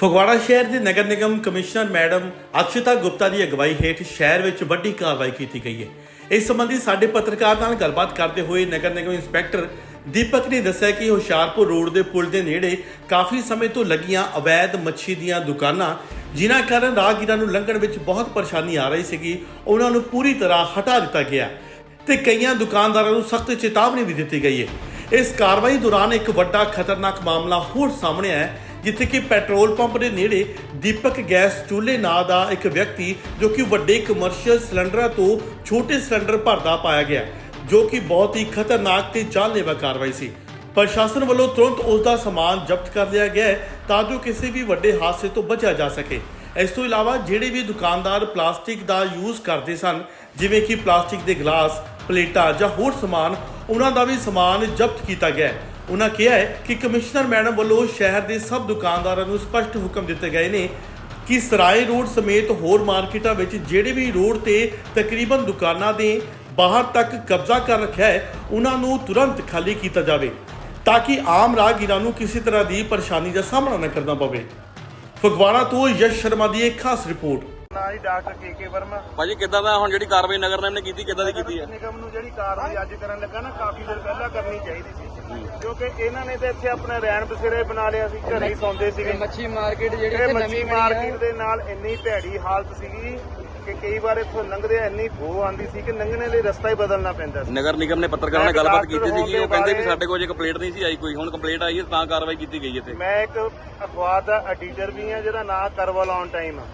ਫਗਵਾੜਾ ਸ਼ਹਿਰ ਦੇ ਨਗਰ ਨਿਗਮ ਕਮਿਸ਼ਨਰ ਮੈਡਮ ਅਕਸ਼ਿਤਾ ਗੁਪਤਾ ਦੀ ਅਗਵਾਈ ਹੇਠ ਸ਼ਹਿਰ ਵਿੱਚ ਵੱਡੀ ਕਾਰਵਾਈ ਕੀਤੀ ਗਈ ਹੈ। ਇਸ ਸੰਬੰਧੀ ਸਾਡੇ ਪੱਤਰਕਾਰ ਨਾਲ ਗੱਲਬਾਤ ਕਰਦੇ ਹੋਏ ਨਗਰ ਨਿਗਮ ਇੰਸਪੈਕਟਰ ਦੀਪਕ ਨੇ ਦੱਸਿਆ ਕਿ ਹੁਸ਼ਿਆਰਪੁਰ ਰੋਡ ਦੇ ਪੁਲ ਦੇ ਨੇੜੇ ਕਾਫੀ ਸਮੇਂ ਤੋਂ ਲੱਗੀਆਂ ਅਵੈਧ ਮੱਛੀ ਦੀਆਂ ਦੁਕਾਨਾਂ, ਜਿਨ੍ਹਾਂ ਕਾਰਨ ਰਾਹਗੀਰਾਂ ਨੂੰ ਲੰਘਣ ਵਿੱਚ ਬਹੁਤ ਪਰੇਸ਼ਾਨੀ ਆ ਰਹੀ ਸੀਗੀ, ਉਹਨਾਂ ਨੂੰ ਪੂਰੀ ਤਰ੍ਹਾਂ ਹਟਾ ਦਿੱਤਾ ਗਿਆ ਤੇ ਕਈਆਂ ਦੁਕਾਨਦਾਰਾਂ ਨੂੰ ਸਖਤ ਚੇਤਾਵਨੀ ਵੀ ਦਿੱਤੀ ਗਈ ਹੈ। ਇਸ ਕਾਰਵਾਈ ਦੌਰਾਨ ਇੱਕ ਵੱਡਾ ਖਤਰਨਾਕ ਮਾਮਲਾ ਹੋਰ ਸਾਹਮਣੇ ਆਇਆ ਜਿੱਥੇ ਕਿ ਪੈਟਰੋਲ ਪੰਪ ਦੇ ਨੇੜੇ ਦੀਪਕ ਗੈਸ ਚੁੱਲ੍ਹੇ ਨਾਂ ਦਾ ਇੱਕ ਵਿਅਕਤੀ ਜੋ ਕਿ ਵੱਡੇ ਕਮਰਸ਼ੀਅਲ ਸਿਲੰਡਰਾਂ ਤੋਂ ਛੋਟੇ ਸਿਲੰਡਰ ਭਰਦਾ ਪਾਇਆ ਗਿਆ, ਜੋ ਕਿ ਬਹੁਤ ਹੀ ਖਤਰਨਾਕ ਤੇ ਜਾਨਲੇਵਾ ਕਾਰਵਾਈ ਸੀ। ਪ੍ਰਸ਼ਾਸਨ ਵੱਲੋਂ ਤੁਰੰਤ ਉਸ ਦਾ ਸਮਾਨ ਜ਼ਬਤ ਕਰ ਲਿਆ ਗਿਆ ਹੈ ਤਾਂ ਜੋ ਕਿਸੇ ਵੀ ਵੱਡੇ ਹਾਦਸੇ ਤੋਂ ਬਚਿਆ ਜਾ ਸਕੇ। ਇਸ ਤੋਂ ਇਲਾਵਾ ਜਿਹੜੇ ਵੀ ਦੁਕਾਨਦਾਰ ਪਲਾਸਟਿਕ ਦਾ ਯੂਜ਼ ਕਰਦੇ ਸਨ, ਜਿਵੇਂ ਕਿ ਪਲਾਸਟਿਕ ਦੇ ਗਲਾਸ, ਪਲੇਟਾਂ ਜਾਂ ਹੋਰ ਸਮਾਨ, ਉਹਨਾਂ ਦਾ ਵੀ ਸਮਾਨ ਜ਼ਬਤ ਕੀਤਾ ਗਿਆ ਉਹਨਾਂ ਕਿਹਾ ਹੈ ਕਿ ਕਮਿਸ਼ਨਰ ਮੈਡਮ ਵੱਲੋਂ ਸ਼ਹਿਰ ਦੇ ਸਭ ਦੁਕਾਨਦਾਰਾਂ ਨੂੰ ਸਪਸ਼ਟ ਹੁਕਮ ਦਿੱਤੇ ਗਏ ਨੇ ਕਿ ਸਰਾਏ ਰੋਡ ਸਮੇਤ ਹੋਰ ਮਾਰਕੀਟਾਂ ਵਿੱਚ ਜਿਹੜੇ ਵੀ ਰੋਡ ਤੇ ਤਕਰੀਬਨ ਦੁਕਾਨਾਂ ਦੇ ਬਾਹਰ ਤੱਕ ਕਬਜ਼ਾ ਕਰ ਰੱਖਿਆ ਹੈ, ਉਹਨਾਂ ਨੂੰ ਤੁਰੰਤ ਖਾਲੀ ਕੀਤਾ ਜਾਵੇ ਤਾਂ ਕਿ ਆਮ ਰਾਹਗੀਰਾਂ ਨੂੰ ਕਿਸੇ ਤਰ੍ਹਾਂ ਦੀ ਪਰੇਸ਼ਾਨੀ ਦਾ ਸਾਹਮਣਾ ਨਾ ਕਰਨਾ ਪਵੇ। ਫਗਵਾੜਾ ਤੋਂ ਯਸ਼ ਸ਼ਰਮਾ ਦੀ ਇੱਕ ਖਾਸ ਰਿਪੋਰਟ। ਨਾ ਜੀ ਡਾਕਟਰ ਕੇ ਕੇ ਵਰਮਾ। ਭਾਜੀ ਕਿੱਦਾਂ ਦਾ ਹੁਣ ਜਿਹੜੀ ਕਾਰਵਾਈ ਨਗਰ ਨਿਗਮ ਨੇ ਕੀਤੀ ਕਿੱਦਾਂ ਦੀ ਕੀਤੀ ਹੈ? ਨਿਗਮ ਨੂੰ ਜਿਹੜੀ ਕਾਰਵਾਈ ਅੱਜ ਕਰਨ ਲੱਗਾ ਨਾ ਕਾਫੀ ਦਿਨ ਪਹਿਲਾਂ ਕਰਨੀ ਚਾਹੀਦੀ ਸੀ। ਕਿਉਂਕਿ ਇਹਨਾਂ ਨੇ ਤਾਂ ਇੱਥੇ ਆਪਣਾ ਰੈਣ ਬਸੇਰੇ ਬਣਾ ਲਿਆ ਸੀ ਘਰੇ ਹੀ ਸੌਂਦੇ ਸੀਗੇ। ਮੱਛੀ ਮਾਰਕੀਟ ਜਿਹੜੀ ਇੱਥੇ ਮੱਛੀ ਮਾਰਕੀਟ ਦੇ ਨਾਲ ਇੰਨੀ ਭੈੜੀ ਹਾਲਤ ਸੀਗੀ ਕਿ ਕਈ ਵਾਰ ਇੱਥੋਂ ਲੰਘਦੇ ਇੰਨੀ ਬੋ ਆਂਦੀ ਸੀ ਕਿ ਲੰਘਣੇ ਲਈ ਰਸਤਾ ਹੀ ਬਦਲਣਾ ਪੈਂਦਾ ਸੀ। ਨਗਰ ਨਿਗਮ ਨੇ ਪੱਤਰਕਾਰਾਂ ਨਾਲ ਗੱਲਬਾਤ ਕੀਤੀ ਸੀ ਕਿ ਉਹ ਕਹਿੰਦੇ ਵੀ ਸਾਡੇ ਕੋਲ ਜੇ ਕੰਪਲੇਂਟ ਨਹੀਂ ਸੀ ਆਈ ਕੋਈ ਹੁਣ ਕੰਪਲੇਂਟ ਆਈ ਹੈ ਤਾਂ ਕਾਰਵਾਈ ਕੀਤੀ ਗਈ ਇੱਥੇ। ਮੈਂ ਇੱਕ ਅਖਬਾਰ ਦਾ ਐਡੀਟਰ ਵੀ ਹਾਂ ਜਿਹਦਾ ਨਾਂ ਕਰਵਲ ਔਨ ਟਾਈਮ ਆ।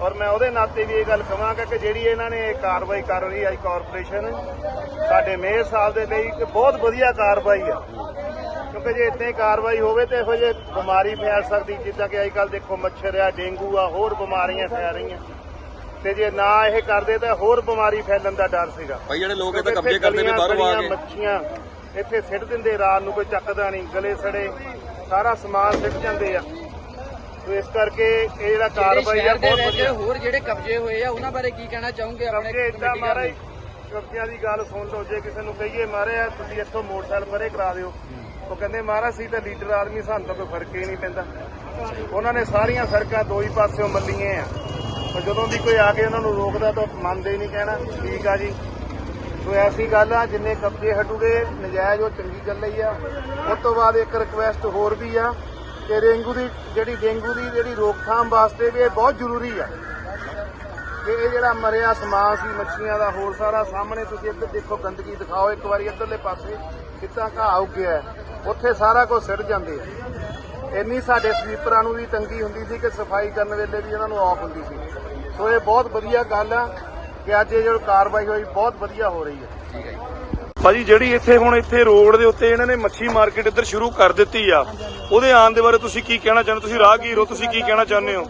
ਔਰ ਮੈਂ ਉਹਦੇ ਨਾਤੇ ਵੀ ਇਹ ਗੱਲ ਕਹਾਂਗਾ ਕਿ ਜਿਹੜੀ ਇਹਨਾਂ ਨੇ ਇਹ ਕਾਰਵਾਈ ਕਰ ਰਹੀ ਹੈ ਕਾਰਪੋਰੇਸ਼ਨ ਸਾਡੇ ਮੇਅਰ ਸਾਹਿਬ ਦੇ ਲਈ ਇੱਕ ਬਹੁਤ ਵਧੀਆ ਕਾਰਵਾਈ ਆ ਕਿਉਂਕਿ ਜੇ ਹੀ ਕਾਰਵਾਈ ਹੋਵੇ ਤੇ ਇਹੋ ਜਿਹੇ ਬਿਮਾਰੀ ਫੈਲ ਸਕਦੀ ਜਿੱਦਾਂ ਕਿ ਅੱਜ ਕੱਲ ਦੇਖੋ ਮੱਛਰ ਆ ਡੇਂਗੂ ਆ ਹੋਰ ਬਿਮਾਰੀਆਂ ਫੈਲ ਰਹੀਆਂ। ਤੇ ਜੇ ਨਾ ਇਹ ਕਰਦੇ ਤਾਂ ਹੋਰ ਬਿਮਾਰੀ ਫੈਲਣ ਦਾ ਡਰ ਸੀਗਾ। ਭਾਈ ਜਿਹੜੇ ਲੋਕ ਕਿਉਂਕਿ ਕਬਜ਼ੇ ਕਰਦੇ ਨੇ ਬਾਹਰੋਂ ਆ ਕੇ। ਮੱਛੀਆਂ ਇੱਥੇ ਸਿੱਟ ਦਿੰਦੇ ਰਾਤ ਨੂੰ ਕੋਈ ਚੱਕਦਾ ਨਹੀਂ ਗਲੇ ਸੜੇ ਸਾਰਾ ਸਮਾਨ ਸਿੱਟ ਜਾਂਦੇ ਆ। ਸੋ ਇਸ ਕਰਕੇ ਇਹ ਜਿਹੜਾ ਕਾਰਵਾਈ ਆ ਬਹੁਤ ਵਧੀਆ। ਹੋਰ ਜਿਹੜੇ ਕਬਜ਼ੇ ਹੋਏ ਆ ਉਹਨਾਂ ਬਾਰੇ ਕੀ ਕਹਿਣਾ ਚਾਹੋਗੇ? ਆਪਣੇ ਕਮੇਟੀ ਮਾਰੇ ਕਬਜ਼ਿਆਂ ਦੀ ਗੱਲ ਸੁਣ ਲਓ ਜੇ ਕਿਸੇ ਨੂੰ ਕਹੀਏ ਮਾਰੇ ਆ ਤੁਸੀਂ ਇੱਥੋਂ ਮੋਟਰਸਾਈਕਲ ਪਰੇ ਕਰਾ ਦਿਓ। ਉਹ ਕਹਿੰਦੇ ਮਹਾਰਾਜ ਸੀ ਤਾਂ ਲੀਡਰ ਆਦਮੀ ਸਾਨੂੰ ਤਾਂ ਕੋਈ ਫ਼ਰਕ ਹੀ ਨਹੀਂ ਪੈਂਦਾ। ਉਹਨਾਂ ਨੇ ਸਾਰੀਆਂ ਸੜਕਾਂ ਦੋ ਹੀ ਪਾਸਿਓਂ ਮੱਲੀਆਂ ਆ। ਪਰ ਜਦੋਂ ਵੀ ਕੋਈ ਆ ਕੇ ਉਹਨਾਂ ਨੂੰ ਰੋਕਦਾ ਤਾਂ ਮੰਨਦੇ ਹੀ ਨਹੀਂ ਕਹਿਣਾ। ਠੀਕ ਆ ਜੀ। ਸੋ ਐਸੀ ਗੱਲ ਆ ਜਿੰਨੇ ਕਬਜ਼ੇ ਹਟੂਗੇ ਨਜਾਇਜ਼ ਉਹ ਚੰਗੀ ਗੱਲ ਹੀ ਆ। ਉਸ ਤੋਂ ਬਾਅਦ ਇੱਕ ਰਿਕੁਐਸਟ ਹੋਰ ਵੀ ਆ। ਕਿ ਡੇਂਗੂ ਦੀ, ਜਿਹੜੀ ਡੇਂਗੂ ਦੀ ਜਿਹੜੀ ਰੋਕਥਾਮ ਵਾਸਤੇ ਵੀ ਇਹ ਬਹੁਤ ਜ਼ਰੂਰੀ ਆ। ਕਿ ਇਹ ਜਿਹੜਾ ਮਰਿਆ ਸਮਾਨ ਸੀ, ਮੱਛੀਆਂ ਦਾ, ਹੋਰ ਸਾਰਾ ਸਾਹਮਣੇ ਤੁਸੀਂ ਇੱਧਰ ਦੇਖੋ, ਗੰਦਗੀ ਦਿਖਾਓ, ਇੱਕ ਵਾਰੀ ਇੱਧਰਲੇ ਪਾਸੇ ਕਿੱਦਾਂ ਘਾਹ ਉੱਗਿਆ ਉੱਥੇ ਸਾਰਾ ਕੁਝ ਸਿਰ ਜਾਂਦੇ ਆ। ਇੰਨੀ ਸਾਡੇ ਸਵੀਪਰਾਂ ਨੂੰ ਵੀ ਤੰਗੀ ਹੁੰਦੀ ਸੀ ਕਿ ਸਫ਼ਾਈ ਕਰਨ ਵੇਲੇ ਵੀ ਇਹਨਾਂ ਨੂੰ ਆਫ ਹੁੰਦੀ ਸੀ। ਸੋ ਇਹ ਬਹੁਤ ਵਧੀਆ ਗੱਲ ਆ ਕਿ ਅੱਜ ਇਹ ਜਿਹੜੀ ਕਾਰਵਾਈ ਹੋਈ, ਬਹੁਤ ਵਧੀਆ ਹੋ ਰਹੀ ਹੈ। ਭਾਜੀ ਜਿਹੜੀ ਇੱਥੇ ਹੁਣ ਇੱਥੇ ਰੋਡ ਦੇ ਉੱਤੇ ਇਹਨਾਂ ਨੇ ਮੱਛੀ ਮਾਰਕੀਟ ਇੱਧਰ ਸ਼ੁਰੂ ਕਰ ਦਿੱਤੀ ਆ ਉਹਦੇ ਆਉਣ ਦੇ ਬਾਰੇ ਤੁਸੀਂ ਕੀ ਕਹਿਣਾ ਚਾਹੁੰਦੇ? ਤੁਸੀਂ ਰਾਹਗੀਰ ਹੋ ਤੁਸੀਂ ਕੀ ਕਹਿਣਾ ਚਾਹੁੰਦੇ ਹੋ?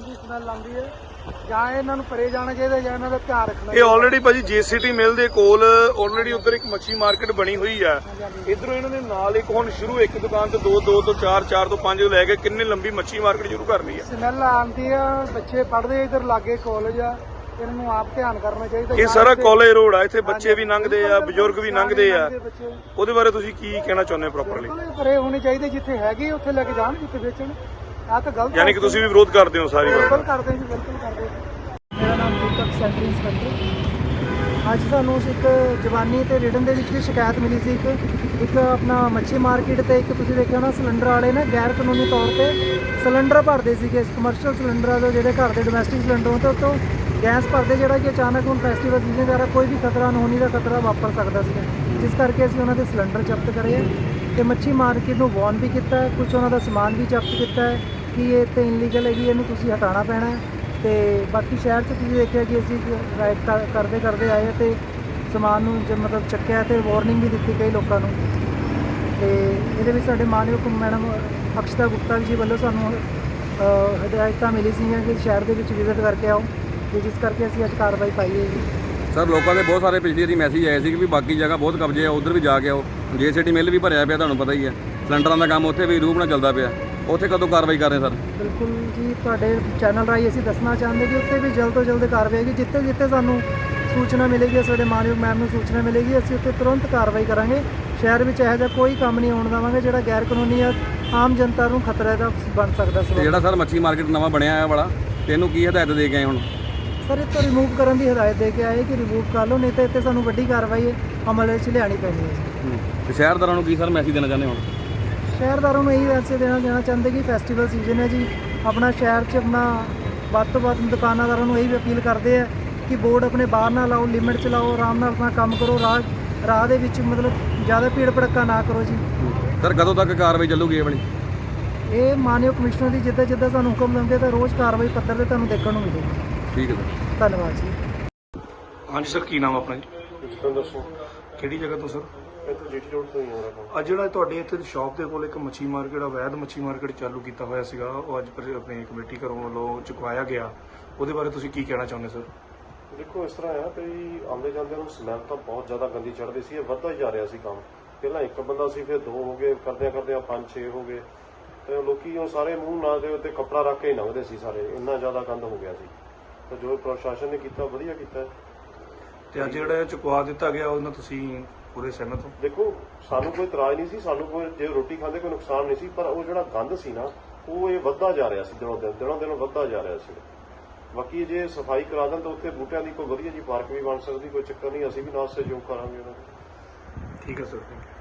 ਜਾਂ ਇਹਨਾਂ ਨੂੰ ਪਰੇ ਜਾਣਾ ਚਾਹੀਦਾ ਜਾਂ ਇਹਨਾਂ ਦਾ ਧਿਆਨ ਰੱਖਣਾ ਇਹ ਆਲਰੇਡੀ ਭਾਜੀ ਜੀਸੀਟੀ ਮਿਲ ਦੇ ਕੋਲ ਆਲਰੇਡੀ ਉੱਧਰ ਇੱਕ ਮੱਛੀ ਮਾਰਕੀਟ ਬਣੀ ਹੋਈ ਆ। ਇਧਰੋਂ ਇਹਨਾਂ ਨੇ ਨਾਲ ਇੱਕ ਹੁਣ ਸ਼ੁਰੂ ਇੱਕ ਦੁਕਾਨ ਤੋਂ ਦੋ ਦੋ ਤੋਂ ਚਾਰ ਚਾਰ ਤੋਂ ਪੰਜ ਲੈ ਕੇ ਕਿੰਨੇ ਲੰਬੀ ਮੱਛੀ ਮਾਰਕੀਟ ਸ਼ੁਰੂ ਕਰ ਲਈ ਆ। ਸਮੈਲ ਆਉਂਦੀ ਆ ਬੱਚੇ ਪੜ੍ਹਦੇ ਇਧਰ ਲਾਗੇ ਕਾਲਜ ਆ। ਇਹਨਾਂ ਨੂੰ ਆਪ ਧਿਆਨ ਕਰਨਾ ਚਾਹੀਦਾ ਇਹ ਸਾਰਾ ਕਾਲਜ ਰੋਡ ਆ ਇੱਥੇ ਬੱਚੇ ਵੀ। ਲੰਘਦੇ ਆ ਬਜ਼ੁਰਗ ਵੀ ਲੰਘਦੇ ਆ। ਉਹਦੇ ਬਾਰੇ ਤੁਸੀਂ ਕੀ ਕਹਿਣਾ ਚਾਹੁੰਦੇ ਹੋ ਪ੍ਰੋਪਰਲੀ ਬਿਲਕੁਲ ਪਰੇ ਹੋਣੇ ਚਾਹੀਦੇ ਜਿੱਥੇ ਹੈਗੇ ਉੱਥੇ ਲੈ ਕੇ ਜਾਣ ਜਿੱਥੇ ਵੇਚਣ। ਆ ਤਾਂ ਗਲਤ ਯਾਨੀ ਕਿ ਤੁਸੀਂ ਵੀ ਵਿਰੋਧ ਕਰਦੇ ਹੋ ਸਾਰੀ ਬਿਲਕੁਲ ਗੱਲ ਕਰਦੇ ਜੀ ਬਿਲਕੁਲ ਕਰਦੇ ਮੇਰਾ ਨਾਮ ਦੀਪਕ ਸੈਂਟਰੀ ਇੰਸਪੈਕਟਰ। ਅੱਜ ਸਾਨੂੰ ਇੱਕ ਜਵਾਨੀ ਤੇ ਰਿਟਨ ਦੇ ਵਿੱਚ ਵੀ ਸ਼ਿਕਾਇਤ ਮਿਲੀ ਸੀ ਇੱਕ ਇੱਕ ਆਪਣਾ ਮੱਛੀ ਮਾਰਕੀਟ ਤੇ ਇੱਕ ਤੁਸੀਂ ਦੇਖਿਆ ਹੋਣਾ ਸਿਲੰਡਰ ਵਾਲੇ ਨੇ ਗੈਰ ਕਾਨੂੰਨੀ ਤੌਰ ਤੇ ਸਿਲੰਡਰ ਭਰਦੇ ਸੀਗੇ ਕਮਰਸ਼ੀਅਲ ਸਿਲੰਡਰ ਜੋ ਜਿਹੜੇ ਘਰ ਦੇ ਡੋਮੈਸਟਿਕ ਸਿਲੰਡਰ ਹੁੰਦੇ ਉੱਤੋਂ ਗੈਸ ਭਰਦੇ ਜਿਹੜਾ ਕਿ ਅਚਾਨਕ ਹੁਣ ਫੈਸਟੀਵਲ ਸੀਜ਼ਨ ਜਾ ਕੋਈ ਵੀ ਖਤਰਾ ਅਨਹੋਣੀ ਦਾ ਖਤਰਾ ਵਾਪਰ ਸਕਦਾ ਸੀਗਾ ਜਿਸ ਕਰਕੇ ਅਸੀਂ ਉਹਨਾਂ ਦੇ ਸਿਲੰਡਰ ਜ਼ਬਤ ਕਰੇ ਹੈ ਤੇ ਮੱਛੀ ਮਾਰਕੀਟ ਨੂੰ ਵਾਰਨ ਵੀ ਕੀਤਾ ਹੈ ਕੁਝ ਉਹਨਾਂ ਦਾ ਸਮਾਨ ਵੀ ਜ਼ਬਤ ਕੀਤਾ ਹੈ ਕਿ ਇਹ ਤੇ ਇਨਲੀਗਲ ਹੈਗੀ, ਇਹਨੂੰ ਤੁਸੀਂ ਹਟਾਉਣਾ ਪੈਣਾ। ਹੈ ਤੇ ਬਾਕੀ ਸ਼ਹਿਰ 'ਚ ਤੁਸੀਂ ਦੇਖਿਆ ਕਿ ਅਸੀਂ ਰਾਈਡ ਕਰਦੇ ਕਰਦੇ ਆਏ ਹਾਂ ਤੇ ਸਮਾਨ ਨੂੰ ਜੇ, ਮਤਲਬ ਚੱਕਿਆ ਤੇ ਵਾਰਨਿੰਗ ਵੀ ਦਿੱਤੀ ਕਈ ਲੋਕਾਂ ਨੂੰ। ਤੇ ਇਹਦੇ ਵਿੱਚ ਸਾਡੇ ਮਾਨਯੋਗ ਮੈਡਮ ਅਕਸ਼ਤਾ ਗੁਪਤਾ ਜੀ ਵੱਲੋਂ ਸਾਨੂੰ ਹਦਾਇਤਾਂ ਮਿਲੀ ਸੀਗੀਆਂ ਕਿ ਸ਼ਹਿਰ ਦੇ ਵਿੱਚ ਵਿਜ਼ਿਟ ਕਰਕੇ ਆਓ। ਤੇ ਜਿਸ ਕਰਕੇ ਅਸੀਂ ਅੱਜ ਕਾਰਵਾਈ ਪਾਈ ਹੈ। ਜੀ ਸਰ ਲੋਕਾਂ ਦੇ ਬਹੁਤ ਸਾਰੇ ਪਿਛਲੀ ਵਾਰੀ ਮੈਸੇਜ ਆਏ ਸੀ ਕਿ ਵੀ ਬਾਕੀ ਜਗ੍ਹਾ ਬਹੁਤ ਕਬਜ਼ੇ ਆ ਉਧਰ ਵੀ ਜਾ ਕੇ ਆਓ। ਜੇਸੀਟੀ ਮਿਲ ਵੀ ਭਰਿਆ ਪਿਆ ਤੁਹਾਨੂੰ ਪਤਾ ਹੀ ਹੈ। ਸਿਲੰਡਰਾਂ ਦਾ ਕੰਮ ਉੱਥੇ ਵੀ ਰੂਪ ਨਾਲ ਚੱਲਦਾ ਪਿਆ। ਉੱਥੇ ਕਦੋਂ ਕਾਰਵਾਈ ਕਰ ਰਹੇ ਸਰ? ਬਿਲਕੁਲ ਜੀ ਤੁਹਾਡੇ ਚੈਨਲ ਰਾਹੀਂ ਅਸੀਂ ਦੱਸਣਾ ਚਾਹੁੰਦੇ ਕਿ ਉੱਥੇ ਵੀ ਜਲਦ ਤੋਂ ਜਲਦ ਕਾਰਵਾਈ ਹੋਏਗੀ। ਜਿੱਥੇ ਜਿੱਥੇ ਸਾਨੂੰ ਸੂਚਨਾ ਮਿਲੇਗੀ ਸਾਡੇ ਮਾਨਯੋਗ ਮੈਮ ਨੂੰ ਸੂਚਨਾ ਮਿਲੇਗੀ ਅਸੀਂ ਉੱਥੇ ਤੁਰੰਤ ਕਾਰਵਾਈ ਕਰਾਂਗੇ। ਸ਼ਹਿਰ ਵਿੱਚ ਇਹੋ ਜਿਹਾ ਕੋਈ ਕੰਮ ਨਹੀਂ ਹੋਣ ਦੇਵਾਂਗੇ ਜਿਹੜਾ ਗੈਰ ਕਾਨੂੰਨੀ ਆ ਆਮ ਜਨਤਾ ਨੂੰ ਖਤਰਾ ਦਾ ਬਣ ਸਕਦਾ ਸਰ ਜਿਹੜਾ ਸਰ ਮੱਛੀ ਮਾਰਕੀਟ ਨਵਾਂ ਬਣਿਆ ਹੈ ਵਾਲਾ ਤੇ ਇਹਨੂੰ ਕੀ ਹਦਾਇਤ ਦੇ ਗਏ ਹੁਣ? ਸਰ ਇਹ ਤੋਂ ਰਿਮੂਵ ਕਰਨ ਦੀ ਹਦਾਇਤ ਦੇ ਕੇ ਆਏ ਕਿ ਰਿਮੂਵ ਕਰ ਲਓ ਨਹੀਂ ਤਾਂ ਇੱਥੇ ਸਾਨੂੰ ਵੱਡੀ ਕਾਰਵਾਈ ਅਮਲ ਵਿੱਚ ਲਿਆਣੀ ਪੈਣੀ ਹੈ। ਹੂੰ। ਤੇ ਸ਼ਹਿਰਦਾਰਾਂ ਨੂੰ ਕੀ ਸਰ ਮੈਸੇਜ ਦੇਣਾ ਚਾਹੁੰਦੇ ਹੁਣ ਸ਼ਹਿਰਦਾਰਾਂ ਨੂੰ ਇਹੀ ਵੈਸੇ ਦੇਣਾ ਦੇਣਾ ਚਾਹੁੰਦੇ ਕਿ ਫੈਸਟੀਵਲ ਸੀਜ਼ਨ ਹੈ ਜੀ। ਆਪਣਾ ਸ਼ਹਿਰ 'ਚ ਆਪਣਾ ਵੱਧ ਤੋਂ ਵੱਧ ਦੁਕਾਨਾਦਾਰਾਂ ਨੂੰ ਇਹੀ ਅਪੀਲ ਕਰਦੇ ਆ ਕਿ ਬੋਰਡ ਆਪਣੇ ਬਾਹਰ ਨਾ ਲਾਓ ਲਿਮਿਟ 'ਚ ਲਾਓ ਆਰਾਮ ਨਾਲ ਆਪਣਾ ਕੰਮ ਕਰੋ। ਰਾਹ ਰਾਹ ਦੇ ਵਿੱਚ ਮਤਲਬ ਜ਼ਿਆਦਾ ਭੀੜ ਭੜੱਕਾ ਨਾ ਕਰੋ ਜੀ। ਸਰ ਕਦੋਂ ਤੱਕ ਕਾਰਵਾਈ ਚੱਲੂਗੀ ਇਹ ਵਾਲੀ? ਇਹ ਮਾਨਯੋਗ ਕਮਿਸ਼ਨਰ ਦੀ ਜਿੱਦਾਂ ਜਿੱਦਾਂ ਸਾਨੂੰ ਹੁਕਮ ਦਿੰਦੇ ਤਾਂ ਰੋਜ਼ ਕਾਰਵਾਈ ਪੱਤਰ ਤੇ ਤੁਹਾਨੂੰ ਦੇਖਣ ਨੂੰ ਮਿਲੇਗੀ। ਠੀਕ ਹੈ ਸਰ। ਧੰਨਵਾਦ ਜੀ। ਹਾਂਜੀ ਸਰ ਕੀ ਨਾਮ ਆ ਆਪਣਾ ਜੀ? ਜਤਿੰਦਰ ਸਿੰਘ ਕਿਹੜੀ ਜਗ੍ਹਾ ਤੋਂ ਸਰ? ਇੱਥੇ ਜੀਟੀ ਰੋਡ ਤੋਂ ਹੀ ਹੋ ਰਿਹਾ ਅੱਜ ਜਿਹੜਾ ਤੁਹਾਡੇ ਇੱਥੇ ਸ਼ਾਪ ਦੇ ਕੋਲ ਇੱਕ ਮੱਛੀ ਮਾਰਕੀਟ ਅਵੈਧ ਮੱਛੀ ਮਾਰਕੀਟ ਚਾਲੂ ਕੀਤਾ ਹੋਇਆ ਸੀਗਾ। ਉਹ ਅੱਜ ਪਰ ਆਪਣੀ ਕਮੇਟੀ ਘਰੋਂ ਵੱਲੋਂ ਚੁਕਵਾਇਆ ਗਿਆ। ਉਹਦੇ ਬਾਰੇ ਤੁਸੀਂ ਕੀ ਕਹਿਣਾ ਚਾਹੁੰਦੇ ਸਰ? ਦੇਖੋ ਇਸ ਤਰ੍ਹਾਂ ਆ ਕਿ ਆਉਂਦੇ ਜਾਂਦੇ ਨੂੰ ਸਮੈਲ ਤਾਂ ਬਹੁਤ ਜ਼ਿਆਦਾ ਗੰਦੀ ਚੜਦੀ ਸੀ ਇਹ ਵੱਧਦਾ ਹੀ ਜਾ ਰਿਹਾ ਸੀ ਕੰਮ। ਪਹਿਲਾਂ ਇੱਕ ਬੰਦਾ ਸੀ ਫਿਰ ਦੋ ਹੋ ਗਏ ਕਰਦਿਆਂ ਕਰਦਿਆਂ ਪੰਜ ਛੇ ਹੋ ਗਏ। ਤੇ ਲੋਕੀ ਉਹ ਸਾਰੇ ਮੂੰਹ ਨਾਲ ਦੇ ਉੱਤੇ ਕੱਪੜਾ ਰੱਖ ਕੇ ਹੀ ਲੰਘਦੇ ਸੀ ਸਾਰੇ ਇੰਨਾ ਜ਼ਿਆਦਾ ਗੰਦ ਹੋ ਗਿਆ ਸੀ। ਤਾਂ ਜੋ ਪ੍ਰਸ਼ਾਸਨ ਨੇ ਕੀਤਾ ਵਧੀਆ ਕੀਤਾ। ਹੈ। ਤੇ ਅੱਜ ਜਿਹੜਾ ਇਹ ਚੁਕਵਾ ਦਿੱਤਾ ਗਿਆ ਉਹਨਾਂ ਤੁਸੀਂ ਪੂਰੇ ਸਹਿਮਤ ਹੋ? ਦੇਖੋ ਸਾਨੂੰ ਕੋਈ ਇਤਰਾਜ਼ ਨਹੀਂ ਸੀ ਸਾਨੂੰ ਕੋਈ ਜੇ ਰੋਟੀ ਖਾਂਦੇ ਕੋਈ ਨੁਕਸਾਨ ਨਹੀਂ ਸੀ ਪਰ ਉਹ ਜਿਹੜਾ ਗੰਦ ਸੀ ਨਾ ਉਹ ਇਹ ਵੱਧਦਾ ਜਾ ਰਿਹਾ ਸੀ ਦਿਨੋਂ ਦਿਨ ਦਿਨੋਂ ਦਿਨ ਵੱਧਦਾ ਜਾ ਰਿਹਾ ਸੀ। ਬਾਕੀ ਜੇ ਸਫ਼ਾਈ ਕਰਾ ਦੇਣ ਤਾਂ ਉੱਥੇ ਬੂਟਿਆਂ ਦੀ ਕੋਈ ਵਧੀਆ ਜੀ ਪਾਰਕ ਵੀ ਬਣ ਸਕਦੀ ਕੋਈ ਚੱਕਰ ਨਹੀਂ ਅਸੀਂ ਵੀ ਨਾਲ ਸਹਿਯੋਗ ਕਰਾਂਗੇ ਉਹਨਾਂ ਦਾ ਠੀਕ ਹੈ ਸਰ ਥੈਂਕ ਯੂ